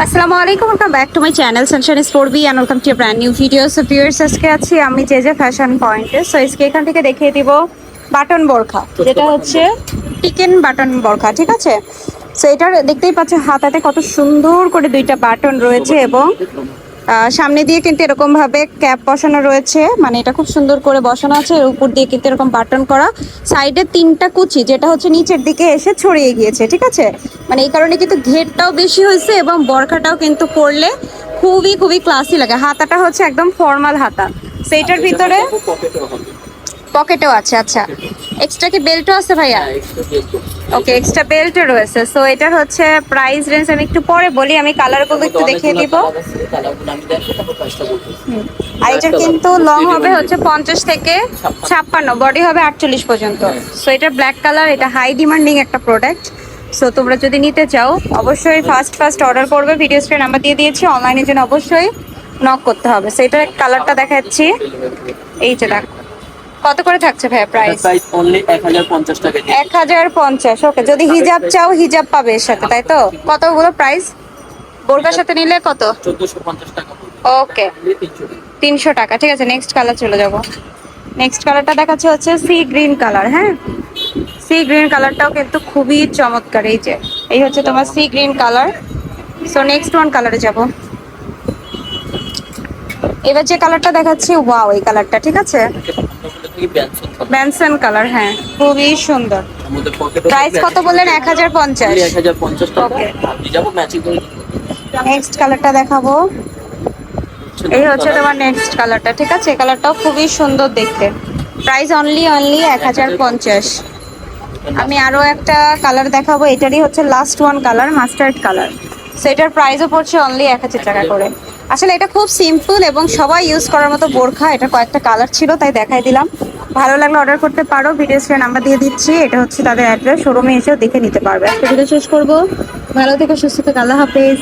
আসসালামু আলাইকুম welcome back to my channel Sunshine Sport B and welcome to brand new video so viewers আজকে আছি আমি যে যে ফ্যাশন পয়েন্টে সো আজকে এখান থেকে দেখিয়ে দিব বাটন বোরখা, যেটা হচ্ছে টিকেন বাটন বোরখা, ঠিক আছে? সো এটার দেখতেই পাচ্ছ হাতাতে কত সুন্দর করে দুইটা বাটন রয়েছে এবং সামনে দিয়ে কিন্তু এরকম ভাবে ক্যাপ বসানো রয়েছে। মানে এটা খুব সুন্দর করে বসানো আছে। এর উপর দিয়ে কিন্তু এরকম বাটন করা। সাইডে তিনটা কুচি যেটা হচ্ছে নিচের দিকে এসে ছড়িয়ে গিয়েছে ঠিক আছে? মানে এই কারণে কিন্তু ঘেরটাও বেশি হয়েছে এবং বরখাটাও কিন্তু পরলে খুবই খুবই ক্লাসি লাগে। হাতাটা হচ্ছে একদম ফর্মাল হাতা। সেইটার ভিতরে পকেটেও আছে আচ্ছা। এক্সট্রা কি বেল্টও আছে ভাইয়া? ওকে এক্সট্রা বেল্টও রয়েছে। সো এটার হচ্ছে প্রাইস রেঞ্জ আমি একটু পরে বলি আমি কালারগুলো একটু দেখিয়ে দিব। আর এটার কিন্তু লং হবে হচ্ছে পঞ্চাশ থেকে ছাপ্পান্ন। বডি হবে আটচল্লিশ পর্যন্ত। সো এটা ব্ল্যাক কালার এটা হাই ডিমান্ডিং একটা প্রোডাক্ট সো তোমরা যদি নিতে চাও অবশ্যই ফার্স্ট ফার্স্ট অর্ডার করবে। ভিডিও স্ক্রিন নাম্বার দিয়ে দিয়েছি অনলাইনের জন্য অবশ্যই নক করতে হবে। সো এটার কালারটা দেখাচ্ছি। এই যে দেখ। কত করে থাকছে ভাইয়া প্রাইস প্রাইস অনলি 1050 টাকা দিয়ে। এক হাজার পঞ্চাশ ওকে যদি হিজাব চাও হিজাব পাবে এর সাথে তাই তো? কতগুলো প্রাইস বোরকার সাথে নিলে কত? 1450 টাকা ওকে 300 টাকা। তিনশো টাকা ঠিক আছে নেক্সট কালার চলে যাব। নেক্সট কালারটা দেখাচ্ছে হচ্ছে সি গ্রিন কালার হ্যাঁ? সি গ্রিন কালারটাও কিন্তু খুবই চমৎকার এই যে এই হচ্ছে তোমার sea green colour so next one কালারে যাব। এবার যে কালারটা দেখাচ্ছি ওয়াও এই কালারটা ঠিক আছে? ব্যানসন কালার হ্যাঁ। খুবই সুন্দর। প্রাইস কত বললেন এক হাজার পঞ্চাশ। 1050 টাকা। Okay. আপনি যাব ম্যাচিং করে নেক্সট কালারটা দেখাবো। এই হচ্ছে তোমার নেক্সট কালারটা ঠিক আছে? এই কালারটাও খুবই সুন্দর দেখতে। প্রাইস অনলি অনলি এক হাজার পঞ্চাশ। আমি আরও একটা কালার দেখাবো। এটারই হচ্ছে last one colour mustard colour সেটার প্রাইসও পড়ছে অনলি এক হাজার টাকা করে। আসলে এটা খুব সিম্পল এবং সবাই ইউজ করার মতো বোরখা। এটা কয়েকটা কালার ছিল, তাই দেখাই দিলাম। ভালো লাগলে অর্ডার করতে পারো ভিডিও স্ক্রিনে নাম্বার দিয়ে দিচ্ছি, এটা হচ্ছে তাদের অ্যাড্রেস শোরুমে এসেও দেখে নিতে পারবে। আজকে ভিডিও শেষ করব। ভালো থেকে, সুস্থ থেকে, আল্লাহ হাফেজ।